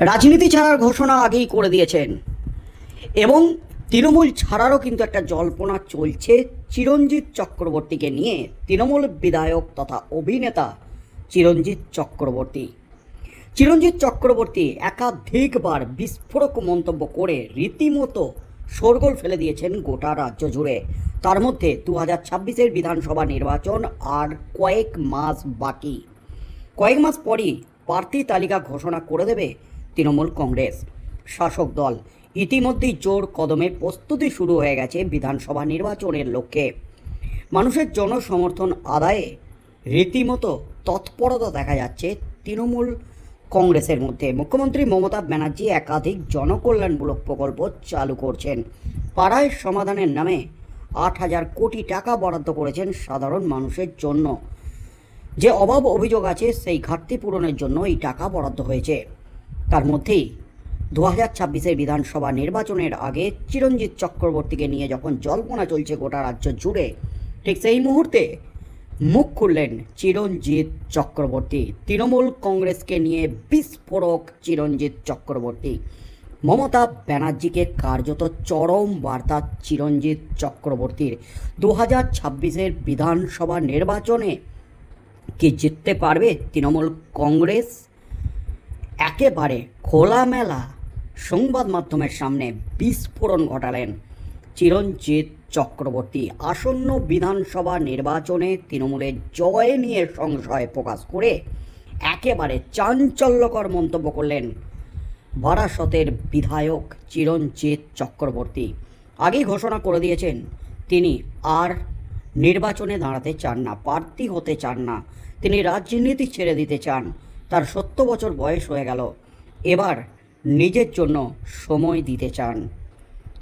রাজনীতি ছাড়ার ঘোষণা আগেই করে দিয়েছেন। এবং তৃণমূল ছাড়ারও কিন্তু একটা জল্পনা চলছে চিরঞ্জিত চক্রবর্তীকে নিয়ে। তৃণমূল বিধায়ক তথা অভিনেতা চিরঞ্জিত চক্রবর্তী। চিরঞ্জিত চক্রবর্তী একাধিকবার বিস্ফোরক মন্তব্য করে রীতিমতো শোরগোল ফেলে দিয়েছেন গোটা রাজ্য জুড়ে। তার মধ্যে দু হাজার ছাব্বিশের বিধানসভা নির্বাচন আর কয়েক মাস বাকি। কয়েক মাস পরই প্রার্থী তালিকা ঘোষণা করে দেবে তৃণমূল কংগ্রেস। শাসক দল। ইতিমধ্যেই জোর কদমে প্রস্তুতি শুরু হয়ে গেছে বিধানসভা নির্বাচনের লক্ষ্যে। মানুষের জনসমর্থন আদায়ে রীতিমতো তৎপরতা দেখা যাচ্ছে তৃণমূল কংগ্রেসের মধ্যে। মুখ্যমন্ত্রী মমতা ব্যানার্জি একাধিক জনকল্যাণমূলক প্রকল্প চালু করছেন। পাড়ায় সমাধানের নামে আট হাজার কোটি টাকা বরাদ্দ করেছেন সাধারণ মানুষের জন্য। যে অভাব অভিযোগ আছে সেই ঘাটতি পূরণের জন্য এই টাকা বরাদ্দ হয়েছে। তার মধ্যেই দু হাজার ছাব্বিশের বিধানসভা নির্বাচনের আগে চিরঞ্জিত চক্রবর্তীকে নিয়ে যখন জল্পনা চলছে গোটা রাজ্য জুড়ে, ঠিক সেই মুহূর্তে মুখ খুললেন চিরঞ্জিত চক্রবর্তী। তৃণমূল কংগ্রেসকে নিয়ে বিস্ফোরক চিরঞ্জিত চক্রবর্তী। মমতা ব্যানার্জিকে কার্যত চরম বার্তা চিরঞ্জিত চক্রবর্তীর। দু হাজার ছাব্বিশের বিধানসভা নির্বাচনে কি জিততে পারবে তৃণমূল কংগ্রেস? একেবারে খোলামেলা সংবাদ মাধ্যমের সামনে বিস্ফোরণ ঘটালেন চিরঞ্জিত চক্রবর্তী। আসন্ন বিধানসভা নির্বাচনে তৃণমূলের জয় নিয়ে সংশয় প্রকাশ করে একেবারে চাঞ্চল্যকর মন্তব্য করলেন বারাসতের বিধায়ক চিরঞ্জিত চক্রবর্তী। আগেই ঘোষণা করে দিয়েছেন, তিনি আর নির্বাচনে দাঁড়াতে চান না, প্রার্থী হতে চান না, তিনি রাজনীতি ছেড়ে দিতে চান। তার সত্তর বছর বয়স হয়ে গেল। এবার নিজের জন্য সময় দিতে চান।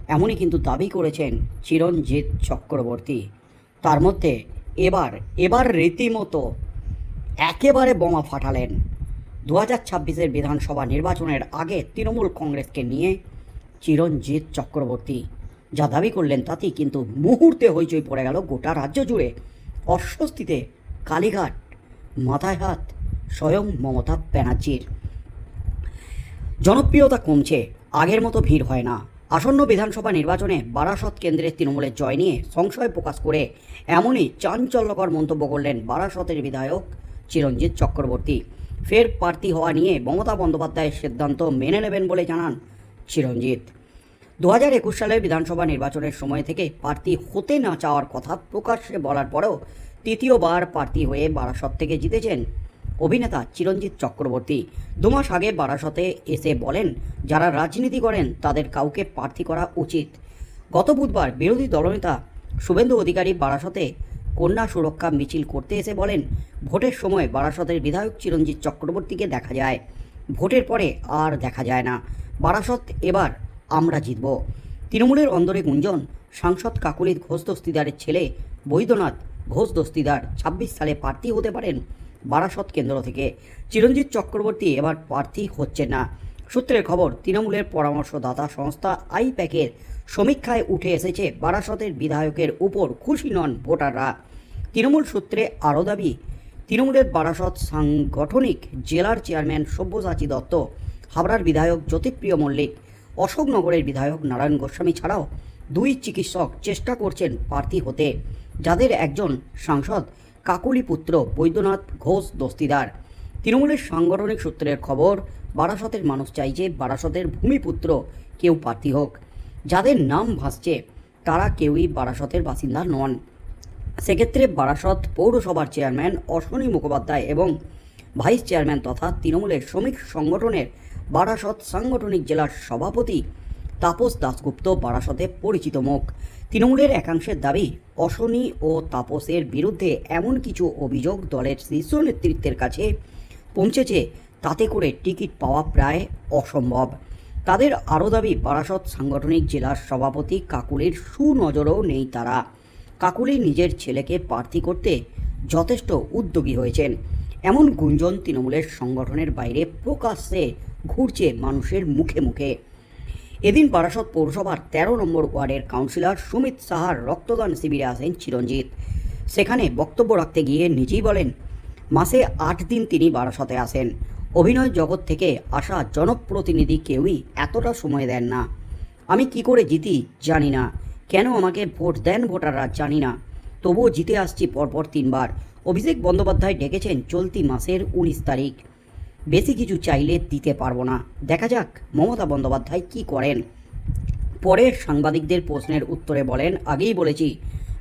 এমনই কিন্তু দাবি করেছেন চিরঞ্জিত চক্রবর্তী। তার মধ্যে এবার এবার রীতিমতো একেবারে বোমা ফাটালেন। দু হাজার ছাব্বিশের বিধানসভা নির্বাচনের আগে তৃণমূল কংগ্রেসকে নিয়ে চিরঞ্জিত চক্রবর্তী যা দাবি করলেন তাতেই কিন্তু মুহূর্তে হইচই পড়ে গেল গোটা রাজ্য জুড়ে। অস্বস্তিতে কালীঘাট মাথায় হাত স্বয়ং মমতা ব্যানার্জির। জনপ্রিয়তা কমছে, আগের মতো ভিড় হয় না। আসন্ন বিধানসভা নির্বাচনে বারাসত কেন্দ্রের তৃণমূলের জয় নিয়ে সংশয় প্রকাশ করে এমনই চাঞ্চল্যকর মন্তব্য করলেন বারাসতের বিধায়ক চিরঞ্জিত চক্রবর্তী। ফের প্রার্থী হওয়া নিয়ে মমতা বন্দ্যোপাধ্যায়ের সিদ্ধান্ত মেনে নেবেন বলে জানান চিরঞ্জিত। দু হাজার একুশ সালের বিধানসভা নির্বাচনের সময় থেকে প্রার্থী হতে না চাওয়ার কথা প্রকাশ্যে বলার পরেও তৃতীয়বার প্রার্থী হয়ে বারাসত থেকে জিতেছেন অভিনেতা চিরঞ্জিত চক্রবর্তী। দুমাস আগে বারাসতে এসে বলেন, যারা রাজনীতি করেন, তাদের কাউকে প্রার্থী করা উচিত। গত বুধবার বিরোধী দলনেতা শুভেন্দু অধিকারী বারাসতে কন্যা সুরক্ষা মিছিল করতে এসে বলেন, ভোটের সময় বারাসতের বিধায়ক চিরঞ্জিত চক্রবর্তীকে দেখা যায়। ভোটের পরে আর দেখা যায় না। বারাসত এবার আমরা জিতব। তৃণমূলের অন্দরে গুঞ্জন, সাংসদ কাকুলির ঘোষ দস্তিদারের ছেলে বৈদ্যনাথ ঘোষ দস্তিদার ছাব্বিশ সালে প্রার্থী হতে পারেন বারাসত কেন্দ্র থেকে। চিরঞ্জিত চক্রবর্তী এবার প্রার্থী হচ্ছে না। সূত্রের খবর, তৃণমূলের পরামর্শদাতা সংস্থা আইপ্যাকের সমীক্ষায় উঠে এসেছে বারাসতের বিধায়কের উপর খুশি নন ভোটাররা। তৃণমূল সূত্রে আরও দাবি, তৃণমূলের বারাসত সাংগঠনিক জেলার চেয়ারম্যান সব্যসাচী দত্ত, হাবড়ার বিধায়ক জ্যোতিপ্রিয় মল্লিক, অশোকনগরের বিধায়ক নারায়ণ গোস্বামী ছাড়াও দুই চিকিৎসক চেষ্টা করছেন প্রার্থী হতে। যাদের একজন সাংসদ কাকুলি পুত্র বৈদ্যনাথ ঘোষ দস্তিদার। তৃণমূলের সাংগঠনিক সূত্রের খবর, বারাসতের মানুষ চাইছে বারাসতের ভূমিপুত্র কেউ প্রার্থী হোক। যাদের নাম ভাসছে, তারা কেউই বারাসতের বাসিন্দা নন। সেক্ষেত্রে বারাসত পৌরসভার চেয়ারম্যান অশ্বনী মুখোপাধ্যায় এবং ভাইস চেয়ারম্যান তথা তৃণমূলের শ্রমিক সংগঠনের বারাসত সাংগঠনিক জেলার সভাপতি তাপস দাসগুপ্ত বারাসতে পরিচিত মুখ। তৃণমূলের একাংশের দাবি, অশনি ও তাপসের বিরুদ্ধে এমন কিছু অভিযোগ দলের শীর্ষ নেতৃত্বের কাছে পৌঁছেছে, তাতে করে টিকিট পাওয়া প্রায় অসম্ভব। তাদের আরও দাবি, বারাসত সাংগঠনিক জেলার সভাপতি কাকুলির সুনজরও নেই তারা। কাকুলি নিজের ছেলেকে প্রার্থী করতে যথেষ্ট উদ্যোগী হয়েছেন। এমন গুঞ্জন তৃণমূলের সংগঠনের বাইরে প্রকাশ্যে ঘুরছে মানুষের মুখে মুখে। এদিন বারাসত পৌরসভার তেরো নম্বর ওয়ার্ডের কাউন্সিলর সুমিত সাহার রক্তদান শিবিরে আসেন চিরঞ্জিত। সেখানে বক্তব্য রাখতে গিয়ে নিজেই বলেন, মাসে আট দিন তিনি বারাসতে আসেন। অভিনয় জগৎ থেকে আসা জনপ্রতিনিধি কেউই এতটা সময় দেন না। আমি কি করে জিতি জানি না। কেন আমাকে ভোট দেন ভোটাররা জানি না। তবুও জিতে আসছি পরপর তিনবার। অভিষেক বন্দ্যোপাধ্যায় ডেকেছেন চলতি মাসের উনিশ তারিখ। বেশি কিছু চাইলে দিতে পারব না। দেখা যাক মমতা বন্দ্যোপাধ্যায় কি করেন। পরের সাংবাদিকদের প্রশ্নের উত্তরে বলেন, আগেই বলেছি,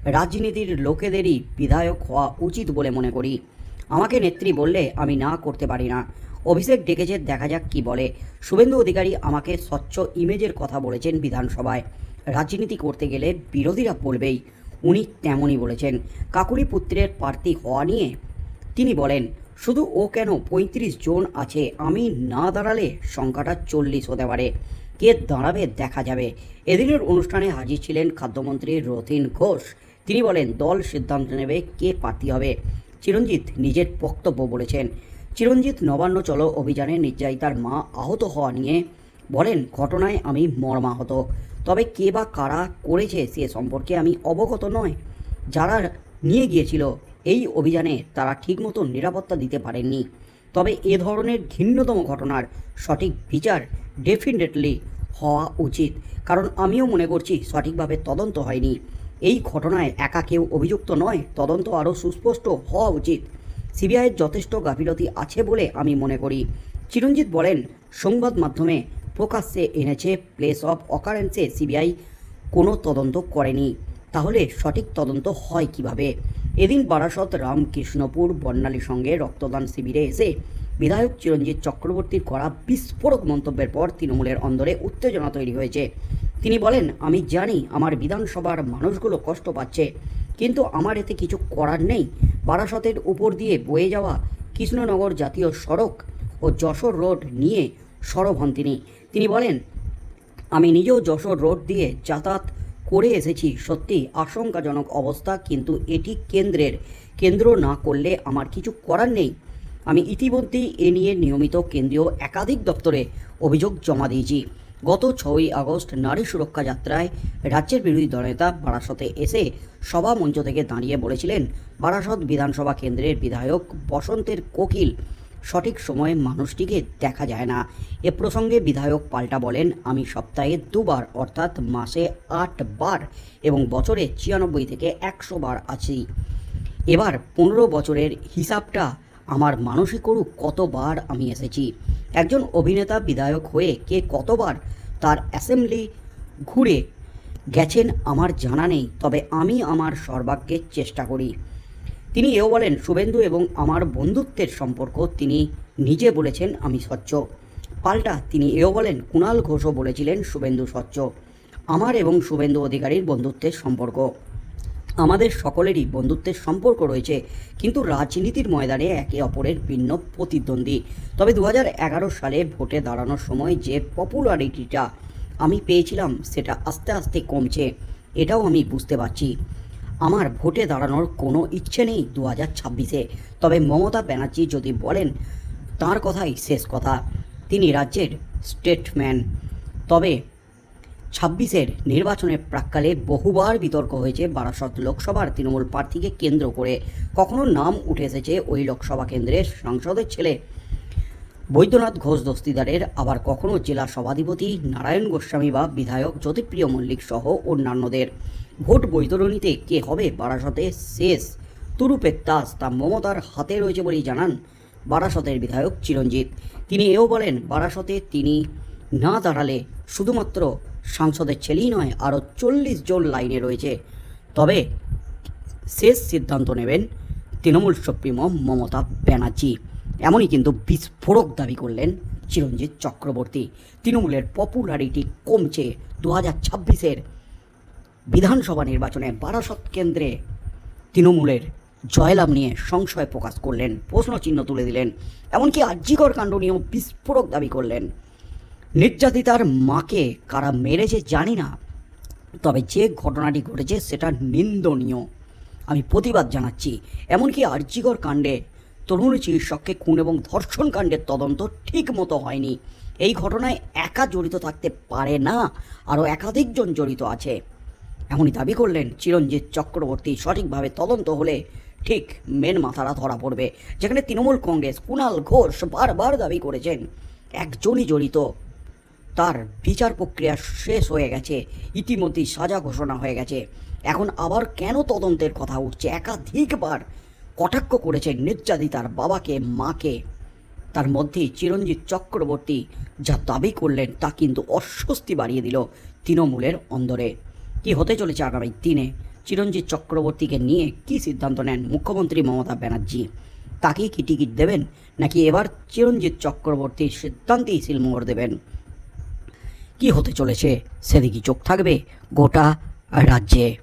রাজনীতির লোকেদেরই বিধায়ক হওয়া উচিত বলে মনে করি। আমাকে নেত্রী বললে আমি না করতে পারি না। অভিষেক ডেকেছে, দেখা যাক কি বলে। শুভেন্দু অধিকারী আমাকে স্বচ্ছ ইমেজের কথা বলেছেন বিধানসভায়। রাজনীতি করতে গেলে বিরোধীরা বলবেই, উনি তেমনই বলেছেন। কাকুরি পুত্রের প্রার্থী হওয়া নিয়ে তিনি বলেন শুধু ও কেন পঁয়ত্রিশ জন আছে? আমি না দাঁড়ালে সংখ্যাটা চল্লিশ হতে পারে। কে দাঁড়াবে দেখা যাবে। এদিনের অনুষ্ঠানে হাজির ছিলেন খাদ্যমন্ত্রী রথিন ঘোষ। তিনি বলেন, দল সিদ্ধান্ত নেবে কে প্রার্থী হবে। চিরঞ্জিত নিজের বক্তব্য বলেছেন। চিরঞ্জিত নবান্ন চলো অভিযানে নির্যাতিতার মা আহত হওয়া নিয়ে বলেন, ঘটনায় আমি মর্মাহত। তবে কে বা কারা করেছে সে সম্পর্কে আমি অবগত নয়। যারা নিয়ে গিয়েছিল এই অভিযানে তারা ঠিকমতো নিরাপত্তা দিতে পারেননি। তবে এ ধরনের ঘৃণ্যতম ঘটনার সঠিক বিচার ডেফিনেটলি হওয়া উচিত, কারণ আমিও মনে করছি সঠিকভাবে তদন্ত হয়নি। এই ঘটনায় একা কেউ অভিযুক্ত নয়, তদন্ত আরও সুস্পষ্ট হওয়া উচিত। সিবিআইয়ের যথেষ্ট গাফিলতি আছে বলে আমি মনে করি। চিরঞ্জিত বলেন, সংবাদ মাধ্যমে প্রকাশ্যে এনেছে প্লেস অফ অকারেন্সে সিবিআই কোনো তদন্ত করেনি। তাহলে সঠিক তদন্ত হয় কীভাবে? এদিন বারাসত রামকৃষ্ণপুর বর্ণালীর সঙ্গে রক্তদান শিবিরে এসে বিধায়ক চিরঞ্জিত চক্রবর্তীর করা বিস্ফোরক মন্তব্যের পর তৃণমূলের অন্দরে উত্তেজনা তৈরি হয়েছে। তিনি বলেন, আমি জানি আমার বিধানসভার মানুষগুলো কষ্ট পাচ্ছে, কিন্তু আমার এতে কিছু করার নেই। বারাসতের উপর দিয়ে বয়ে যাওয়া কৃষ্ণনগর জাতীয় সড়ক ও যশোর রোড নিয়ে সরব হন তিনি। তিনি বলেন, আমি নিজেও যশোর রোড দিয়ে যাতায়াত করে এসেছি। সত্যি আশঙ্কাজনক অবস্থা, কিন্তু এটি কেন্দ্রের, কেন্দ্র না করলে আমার কিছু করার নেই। আমি ইতিমধ্যেই এ নিয়ে নিয়মিত কেন্দ্রীয় একাধিক দপ্তরে অভিযোগ জমা দিয়েছি। গত ছয়ই আগস্ট নারী সুরক্ষা যাত্রায় রাজ্যের বিরোধী দলনেতা বারাসতে এসে সভা মঞ্চ থেকে দাঁড়িয়ে বলেছিলেন, বারাসত বিধানসভা কেন্দ্রের বিধায়ক বসন্তের কোকিল সঠিক সময়ে মানুষটিকে দেখা যায় না। এ প্রসঙ্গে বিধায়ক পাল্টা বলেন, আমি সপ্তাহে দুবার, অর্থাৎ মাসে আট বার এবং বছরে ছিয়ানব্বই থেকে একশো বার আছি। এবার পনেরো বছরের হিসাবটা আমার মানসিক করুক কতবার আমি এসেছি? একজন অভিনেতা বিধায়ক হয়ে কে কতবার তার অ্যাসেম্বলি ঘুরে গেছেন আমার জানা নেই, তবে আমি আমার সর্বাগ্যের চেষ্টা করি। তিনি এও বলেন, শুভেন্দু এবং আমার বন্ধুত্বের সম্পর্ক তিনি নিজে বলেছেন আমি স্বচ্ছ। পাল্টা তিনি এও বলেন, কুণাল ঘোষও বলেছিলেন শুভেন্দু স্বচ্ছ। আমার এবং শুভেন্দু অধিকারীর বন্ধুত্বের সম্পর্ক। আমাদের সকলেরই বন্ধুত্বের সম্পর্ক রয়েছে, কিন্তু রাজনীতির ময়দানে একে অপরের ভিন্ন প্রতিদ্বন্দ্বী। তবে দু হাজার এগারো সালে ভোটে দাঁড়ানোর সময় যে পপুলারিটিটা আমি পেয়েছিলাম, সেটা আস্তে আস্তে কমছে। এটাও আমি বুঝতে পারছি। আমার ভোটে দাঁড়ানোর কোনো ইচ্ছে নেই দু হাজার ছাব্বিশে। তবে মমতা ব্যানার্জি যদি বলেন, তার কথাই শেষ কথা। তিনি রাজ্যের স্টেটম্যান তবে ছাব্বিশের নির্বাচনের প্রাক্কালে বহুবার বিতর্ক হয়েছে বারাসত লোকসভার তৃণমূল প্রার্থীকে কেন্দ্র করে। কখনো নাম উঠে এসেছে ওই লোকসভা কেন্দ্রের সাংসদের ছেলে। বৈদ্যনাথ ঘোষ দস্তিদারের, আবার কখনো জেলা সভাধিপতি নারায়ণ গোস্বামী বা বিধায়ক জ্যোতিপ্রিয় মল্লিক সহ অন্যান্যদের। ভোট বৈতরণীতে কে হবে বারাসতে? শেষ। তুরুপের তাস তা মমতার হাতে রয়েছে বলেই জানান বারাসতের বিধায়ক চিরঞ্জিত। তিনি এও বলেন, বারাসতে তিনি না দাঁড়ালে শুধুমাত্র সাংসদের ছেলেই নয় আরও চল্লিশ জন লাইনে রয়েছে। তবে শেষ সিদ্ধান্ত নেবেন তৃণমূল সুপ্রিমো মমতা ব্যানার্জি। এমনই কিন্তু বিস্ফোরক দাবি করলেন চিরঞ্জিত চক্রবর্তী। তৃণমূলের পপুলারিটি কমছে। দু হাজার ছাব্বিশের বিধানসভা নির্বাচনে বারাসত কেন্দ্রে তৃণমূলের জয়লাভ নিয়ে সংশয় প্রকাশ করলেন, প্রশ্নচিহ্ন তুলে দিলেন, এমনকি আর্যিকর কাণ্ড নিয়েও বিস্ফোরক দাবি করলেন। নির্যাতিতার মাকে কারা মেরেছে জানি না, তবে যে ঘটনাটি ঘটেছে সেটা নিন্দনীয়। আমি প্রতিবাদ জানাচ্ছি, এমনকি আর্যিকর কাণ্ডে তরুণ চিকিৎসককে খুন এবং ধর্ষণ কাণ্ডের তদন্ত ঠিক মতো হয়নি। এই ঘটনায় একা জড়িত থাকতে পারে না, আরও একাধিকজন জড়িত আছে। এমনই দাবি করলেন চিরঞ্জিত চক্রবর্তী। সঠিকভাবে তদন্ত হলে ঠিক মেন মাথারা ধরা পড়বে। যেখানে তৃণমূল কংগ্রেস, কুণাল ঘোষ বারবার দাবি করেছেন, একজনই জড়িত। তার বিচার প্রক্রিয়া শেষ হয়ে গেছে, ইতিমধ্যেই সাজা ঘোষণা হয়ে গেছে। এখন আবার কেন তদন্তের কথা উঠছে? একাধিকবার কটাক্ষ করেছেন নির্যাতিতার বাবাকে, মাকে। তার মধ্যেই চিরঞ্জিত চক্রবর্তী যা দাবি করলেন তা কিন্তু অস্বস্তি বাড়িয়ে দিল তৃণমূলের অন্দরে। কি হতে চলেছে আগামী দিনে? চিরঞ্জিত চক্রবর্তীকে নিয়ে কি সিদ্ধান্ত নেন মুখ্যমন্ত্রী মমতা ব্যানার্জি? তাকে কি টিকিট দেবেন? নাকি এবার চিরঞ্জিত চক্রবর্তীর সিদ্ধান্তেই সিলমোহর দেবেন? কি হতে চলেছে? সেদিকে চোখ থাকবে গোটা রাজ্যে।